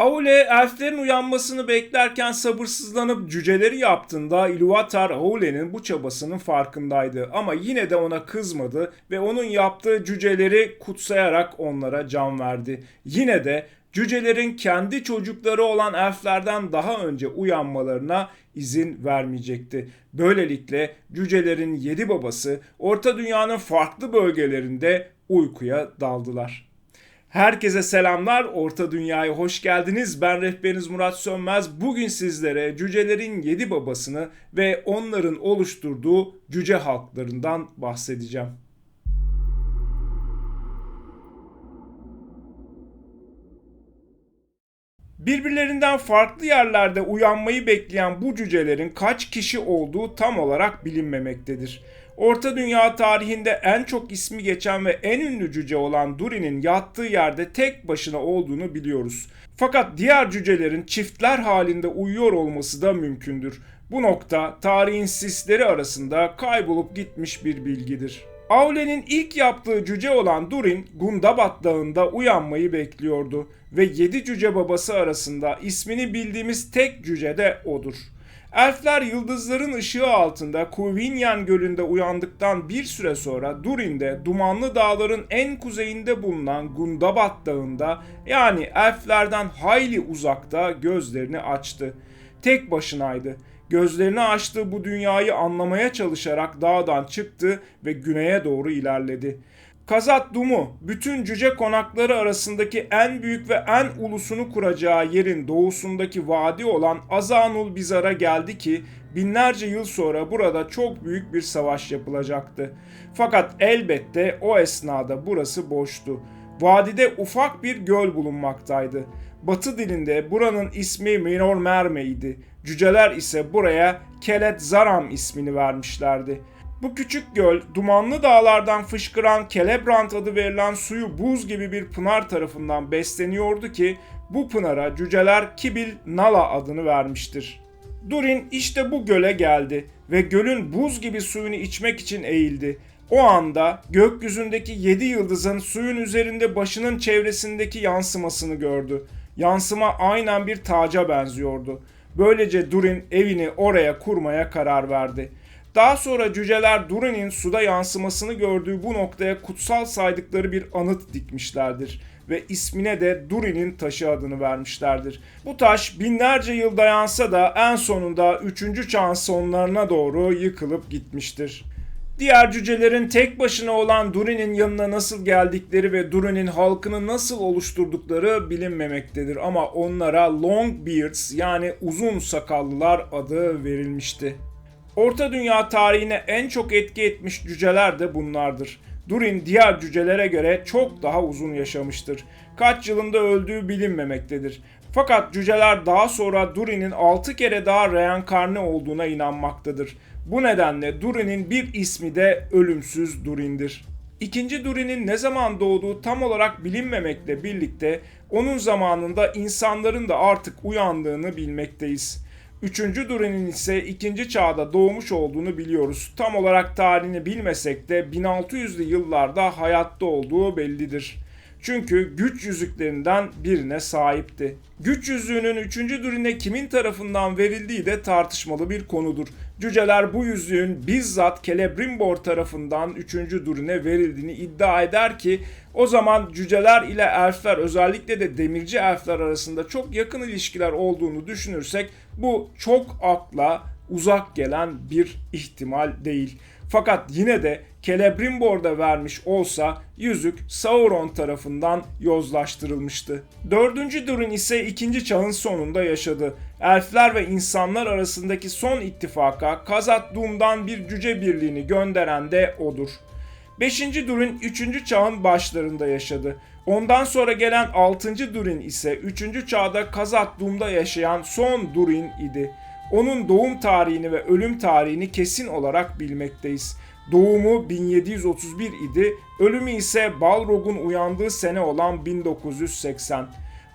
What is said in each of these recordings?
Aule elflerin uyanmasını beklerken sabırsızlanıp cüceleri yaptığında Ilúvatar Aule'nin bu çabasının farkındaydı ama yine de ona kızmadı ve onun yaptığı cüceleri kutsayarak onlara can verdi. Yine de cücelerin kendi çocukları olan elflerden daha önce uyanmalarına izin vermeyecekti. Böylelikle cücelerin yedi babası Orta Dünya'nın farklı bölgelerinde uykuya daldılar. Herkese selamlar. Orta Dünya'ya hoş geldiniz. Ben rehberiniz Murat Sönmez. Bugün sizlere cücelerin yedi babasını ve onların oluşturduğu cüce halklarından bahsedeceğim. Birbirlerinden farklı yerlerde uyanmayı bekleyen bu cücelerin kaç kişi olduğu tam olarak bilinmemektedir. Orta Dünya tarihinde en çok ismi geçen ve en ünlü cüce olan Durin'in yattığı yerde tek başına olduğunu biliyoruz. Fakat diğer cücelerin çiftler halinde uyuyor olması da mümkündür. Bu nokta tarihin sisleri arasında kaybolup gitmiş bir bilgidir. Aule'nin ilk yaptığı cüce olan Durin, Gundabat Dağı'nda uyanmayı bekliyordu ve yedi cüce babası arasında ismini bildiğimiz tek cüce de odur. Elfler yıldızların ışığı altında Kuvinyan Gölü'nde uyandıktan bir süre sonra Durin'de Dumanlı Dağların en kuzeyinde bulunan Gundabat Dağı'nda yani elflerden hayli uzakta gözlerini açtı. Tek başınaydı. Gözlerini açtığı bu dünyayı anlamaya çalışarak dağdan çıktı ve güneye doğru ilerledi. Kazat Dumu bütün cüce konakları arasındaki en büyük ve en ulusunu kuracağı yerin doğusundaki vadi olan Azanul Bizar'a geldi ki binlerce yıl sonra burada çok büyük bir savaş yapılacaktı. Fakat elbette o esnada burası boştu. Vadide ufak bir göl bulunmaktaydı. Batı dilinde buranın ismi Minor Merme idi. Cüceler ise buraya Kelet Zaram ismini vermişlerdi. Bu küçük göl dumanlı dağlardan fışkıran Kelebrant adı verilen suyu buz gibi bir pınar tarafından besleniyordu ki bu pınara cüceler Kibil Nala adını vermiştir. Durin işte bu göle geldi ve gölün buz gibi suyunu içmek için eğildi. O anda gökyüzündeki yedi yıldızın suyun üzerinde başının çevresindeki yansımasını gördü. Yansıma aynen bir taca benziyordu. Böylece Durin evini oraya kurmaya karar verdi. Daha sonra cüceler Durin'in suda yansımasını gördüğü bu noktaya kutsal saydıkları bir anıt dikmişlerdir ve ismine de Durin'in taşı adını vermişlerdir. Bu taş binlerce yıl dayansa da en sonunda 3. çağın sonlarına doğru yıkılıp gitmiştir. Diğer cücelerin tek başına olan Durin'in yanına nasıl geldikleri ve Durin'in halkını nasıl oluşturdukları bilinmemektedir ama onlara Longbeards yani uzun sakallılar adı verilmişti. Orta Dünya tarihine en çok etki etmiş cüceler de bunlardır. Durin diğer cücelere göre çok daha uzun yaşamıştır. Kaç yılında öldüğü bilinmemektedir. Fakat cüceler daha sonra Durin'in 6 kere daha reenkarne olduğuna inanmaktadır. Bu nedenle Durin'in bir ismi de ölümsüz Durin'dir. İkinci Durin'in ne zaman doğduğu tam olarak bilinmemekle birlikte onun zamanında insanların da artık uyandığını bilmekteyiz. Üçüncü Durin'in ise ikinci çağda doğmuş olduğunu biliyoruz. Tam olarak tarihini bilmesek de 1600'lü yıllarda hayatta olduğu bellidir. Çünkü güç yüzüklerinden birine sahipti. Güç yüzüğünün 3. Durin'e kimin tarafından verildiği de tartışmalı bir konudur. Cüceler bu yüzüğün bizzat Celebrimbor tarafından 3. Durin'e verildiğini iddia eder ki o zaman cüceler ile elfler özellikle de demirci elfler arasında çok yakın ilişkiler olduğunu düşünürsek bu çok akla uzak gelen bir ihtimal değil. Fakat yine de Celebrimbor'da vermiş olsa yüzük Sauron tarafından yozlaştırılmıştı. Dördüncü Durin ise ikinci çağın sonunda yaşadı. Elfler ve insanlar arasındaki son ittifaka Kazat Doom'dan bir cüce birliğini gönderen de odur. 5. Durin 3. çağın başlarında yaşadı. Ondan sonra gelen 6. Durin ise 3. çağda Kazat Doom'da yaşayan son Durin idi. Onun doğum tarihini ve ölüm tarihini kesin olarak bilmekteyiz. Doğumu 1731 idi, ölümü ise Balrog'un uyandığı sene olan 1980.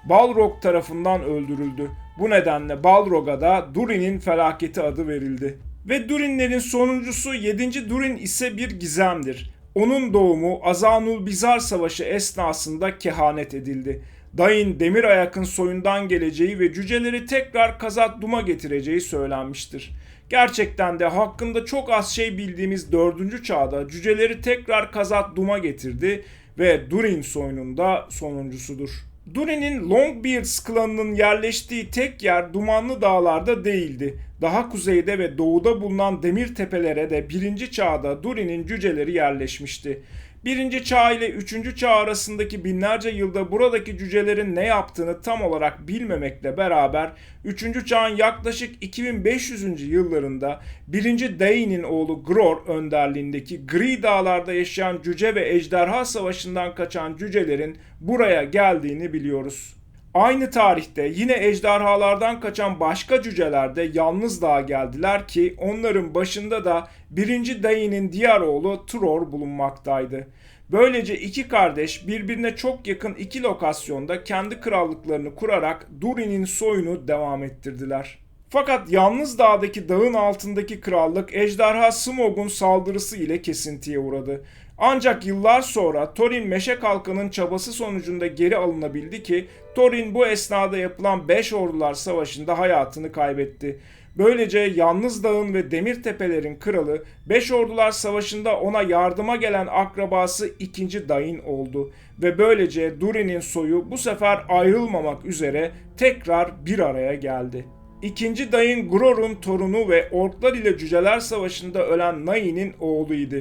Balrog tarafından öldürüldü. Bu nedenle Balrog'a da Durin'in felaketi adı verildi. Ve Durinlerin sonuncusu 7. Durin ise bir gizemdir. Onun doğumu Azanul Bizar Savaşı esnasında kehanet edildi. Dain demir ayakın soyundan geleceği ve cüceleri tekrar Kazat Dum'a getireceği söylenmiştir. Gerçekten de hakkında çok az şey bildiğimiz 4. çağda cüceleri tekrar Kazat Dum'a getirdi ve Durin soyununda sonuncusudur. Durin'in Longbeards klanının yerleştiği tek yer Dumanlı Dağlar'da değildi. Daha kuzeyde ve doğuda bulunan demir tepelere de 1. çağda Durin'in cüceleri yerleşmişti. Birinci çağ ile üçüncü çağ arasındaki binlerce yılda buradaki cücelerin ne yaptığını tam olarak bilmemekle beraber 3. çağın yaklaşık 2500. yıllarında 1. Dain'in oğlu Gror önderliğindeki Gri dağlarda yaşayan cüce ve ejderha savaşından kaçan cücelerin buraya geldiğini biliyoruz. Aynı tarihte yine ejderhalardan kaçan başka cüceler de yalnız dağa geldiler ki onların başında da 1. Dain'in diğer oğlu Tror bulunmaktaydı. Böylece iki kardeş birbirine çok yakın iki lokasyonda kendi krallıklarını kurarak Durin'in soyunu devam ettirdiler. Fakat yalnız dağdaki dağın altındaki krallık ejderha Smog'un saldırısı ile kesintiye uğradı. Ancak yıllar sonra Thorin Meşe Kalkan'ın çabası sonucunda geri alınabildi ki Thorin bu esnada yapılan Beş Ordular Savaşı'nda hayatını kaybetti. Böylece Yalnız Dağ'ın ve Demir Tepelerin kralı Beş Ordular Savaşı'nda ona yardıma gelen akrabası 2. Dain oldu. Ve böylece Durin'in soyu bu sefer ayrılmamak üzere tekrar bir araya geldi. İkinci dayın Gror'un torunu ve orklar ile cüceler savaşında ölen Nain'in oğluydu.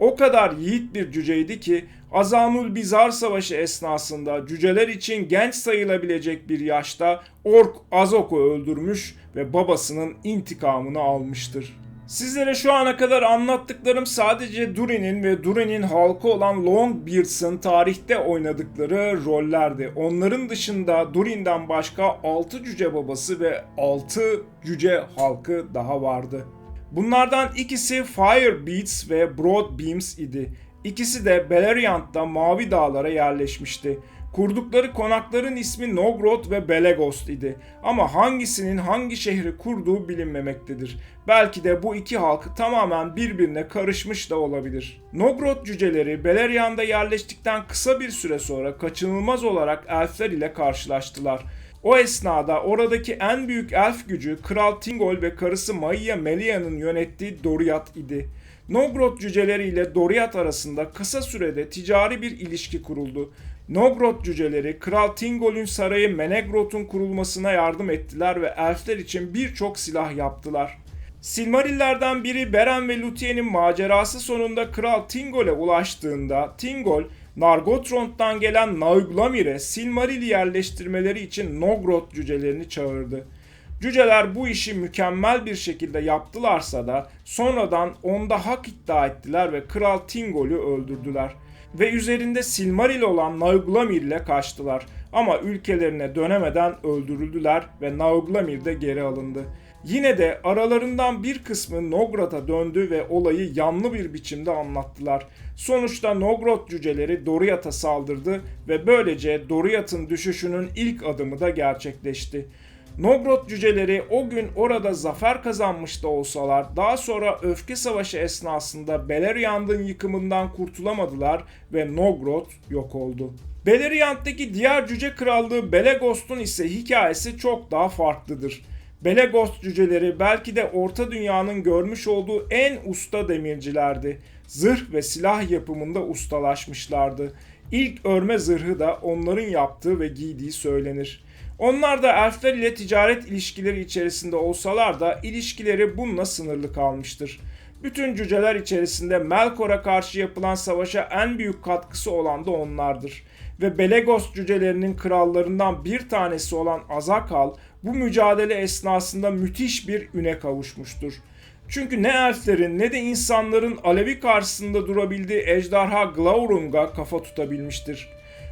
O kadar yiğit bir cüceydi ki Azamül Bizar Savaşı esnasında cüceler için genç sayılabilecek bir yaşta Ork Azok'u öldürmüş ve babasının intikamını almıştır. Sizlere şu ana kadar anlattıklarım sadece Durin'in ve Durin'in halkı olan Longbeards'ın tarihte oynadıkları rollerdi. Onların dışında Durin'den başka 6 cüce babası ve 6 cüce halkı daha vardı. Bunlardan ikisi Firebeats ve Broadbeams idi. İkisi de Beleriand'da Mavi Dağlara yerleşmişti. Kurdukları konakların ismi Nogrod ve Belegost idi. Ama hangisinin hangi şehri kurduğu bilinmemektedir. Belki de bu iki halk tamamen birbirine karışmış da olabilir. Nogrod cüceleri Beleriand'a yerleştikten kısa bir süre sonra kaçınılmaz olarak elfler ile karşılaştılar. O esnada oradaki en büyük elf gücü Kral Tingol ve karısı Maia Melia'nın yönettiği Doriath idi. Nogrod cüceleri ile Doriath arasında kısa sürede ticari bir ilişki kuruldu. Nogrod cüceleri Kral Tingol'ün sarayı Menegroth'un kurulmasına yardım ettiler ve elfler için birçok silah yaptılar. Silmarillerden biri Beren ve Luthie'nin macerası sonunda Kral Tingol'e ulaştığında Tingol, Nargothrond'dan gelen Nauglamir'e Silmaril'i yerleştirmeleri için Nogrod cücelerini çağırdı. Cüceler bu işi mükemmel bir şekilde yaptılarsa da sonradan onda hak iddia ettiler ve Kral Tingol'ü öldürdüler. Ve üzerinde Silmaril olan Nauglamir ile kaçtılar. Ama ülkelerine dönemeden öldürüldüler ve Nauglamir de geri alındı. Yine de aralarından bir kısmı Nograt'a döndü ve olayı yanlı bir biçimde anlattılar. Sonuçta Nogrod cüceleri Doriath'a saldırdı ve böylece Doriath'ın düşüşünün ilk adımı da gerçekleşti. Nogrod cüceleri o gün orada zafer kazanmış da olsalar daha sonra öfke savaşı esnasında Beleriand'ın yıkımından kurtulamadılar ve Nogrod yok oldu. Beleriand'daki diğer cüce krallığı Belegost'un ise hikayesi çok daha farklıdır. Belegost cüceleri belki de Orta Dünya'nın görmüş olduğu en usta demircilerdi. Zırh ve silah yapımında ustalaşmışlardı. İlk örme zırhı da onların yaptığı ve giydiği söylenir. Onlar da elfler ile ticaret ilişkileri içerisinde olsalar da ilişkileri bununla sınırlı kalmıştır. Bütün cüceler içerisinde Melkor'a karşı yapılan savaşa en büyük katkısı olan da onlardır. Ve Belegos cücelerinin krallarından bir tanesi olan Azakal bu mücadele esnasında müthiş bir üne kavuşmuştur. Çünkü ne elflerin ne de insanların Alevi karşısında durabildiği ejderha Glaurung'a kafa tutabilmiştir.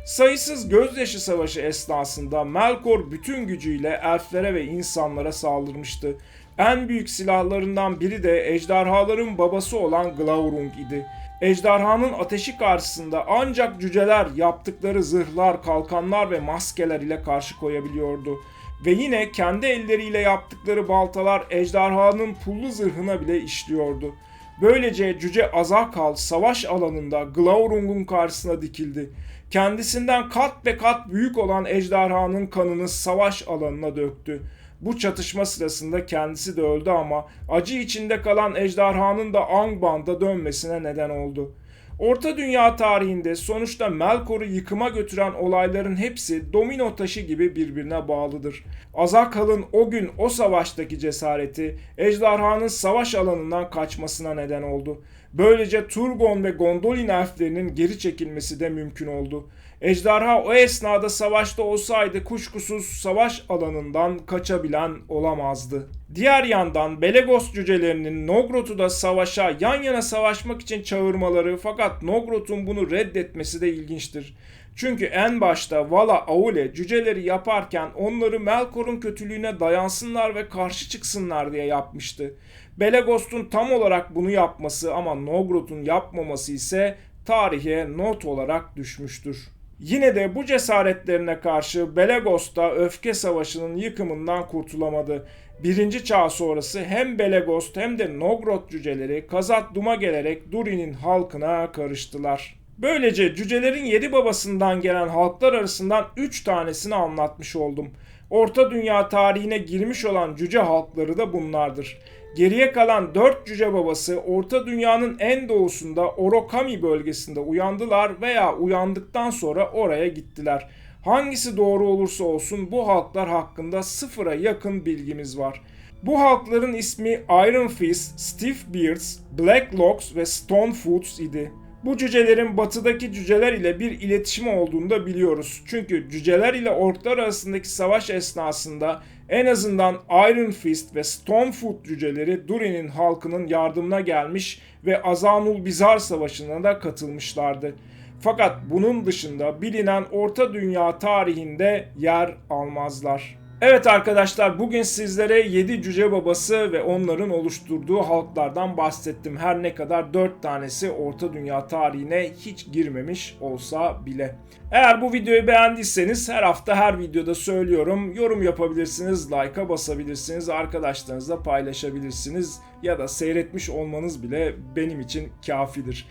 Sayısız gözyaşı savaşı esnasında Melkor bütün gücüyle elflere ve insanlara saldırmıştı. En büyük silahlarından biri de ejderhaların babası olan Glaurung idi. Ejderhanın ateşi karşısında ancak cüceler yaptıkları zırhlar, kalkanlar ve maskeler ile karşı koyabiliyordu. Ve yine kendi elleriyle yaptıkları baltalar ejderhanın pullu zırhına bile işliyordu. Böylece Cüce Azakal savaş alanında Glaurung'un karşısına dikildi. kendisinden kat ve kat büyük olan ejderhanın kanını savaş alanına döktü. Bu çatışma sırasında kendisi de öldü ama acı içinde kalan ejderhanın da Angband'a dönmesine neden oldu. Orta Dünya tarihinde sonuçta Melkor'u yıkıma götüren olayların hepsi domino taşı gibi birbirine bağlıdır. Azakhal'ın o gün o savaştaki cesareti ejderhanın savaş alanından kaçmasına neden oldu. Böylece Turgon ve Gondolin elflerinin geri çekilmesi de mümkün oldu. Ejderha o esnada savaşta olsaydı kuşkusuz savaş alanından kaçabilen olamazdı. Diğer yandan Belegos cücelerinin Nogrot'u da savaşa yan yana savaşmak için çağırmaları fakat Nogrot'un bunu reddetmesi de ilginçtir. Çünkü en başta Vala Aule cüceleri yaparken onları Melkor'un kötülüğüne dayansınlar ve karşı çıksınlar diye yapmıştı. Belegost'un tam olarak bunu yapması ama Nogrot'un yapmaması ise tarihe not olarak düşmüştür. Yine de bu cesaretlerine karşı Belegos da öfke savaşının yıkımından kurtulamadı. Birinci çağ sonrası hem Belegost hem de Nogrot cüceleri Kazat Dum'a gelerek Durin'in halkına karıştılar. Böylece cücelerin yedi babasından gelen halklar arasından 3 tanesini anlatmış oldum. Orta Dünya tarihine girmiş olan cüce halkları da bunlardır. Geriye kalan 4 cüce babası Orta Dünya'nın en doğusunda Orokami bölgesinde uyandılar veya uyandıktan sonra oraya gittiler. Hangisi doğru olursa olsun bu halklar hakkında sıfıra yakın bilgimiz var. Bu halkların ismi Iron Fist, Stiff Beards, Black Locks ve Stone Foots idi. Bu cücelerin batıdaki cüceler ile bir iletişimi olduğunu da biliyoruz. Çünkü cüceler ile orklar arasındaki savaş esnasında en azından Iron Fist ve Stonefoot cüceleri Durin'in halkının yardımına gelmiş ve Azanul Bizar Savaşı'na da katılmışlardı. Fakat bunun dışında bilinen Orta Dünya tarihinde yer almazlar. Evet arkadaşlar bugün sizlere 7 cüce babası ve onların oluşturduğu halklardan bahsettim. Her ne kadar 4 tanesi Orta Dünya tarihine hiç girmemiş olsa bile. Eğer bu videoyu beğendiyseniz her hafta her videoda söylüyorum. Yorum yapabilirsiniz, like'a basabilirsiniz, arkadaşlarınızla paylaşabilirsiniz ya da seyretmiş olmanız bile benim için kafidir.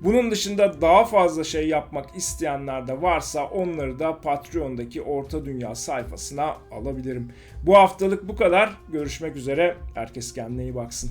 Bunun dışında daha fazla şey yapmak isteyenler de varsa onları da Patreon'daki Orta Dünya sayfasına alabilirim. Bu haftalık bu kadar. Görüşmek üzere. Herkes kendine iyi baksın.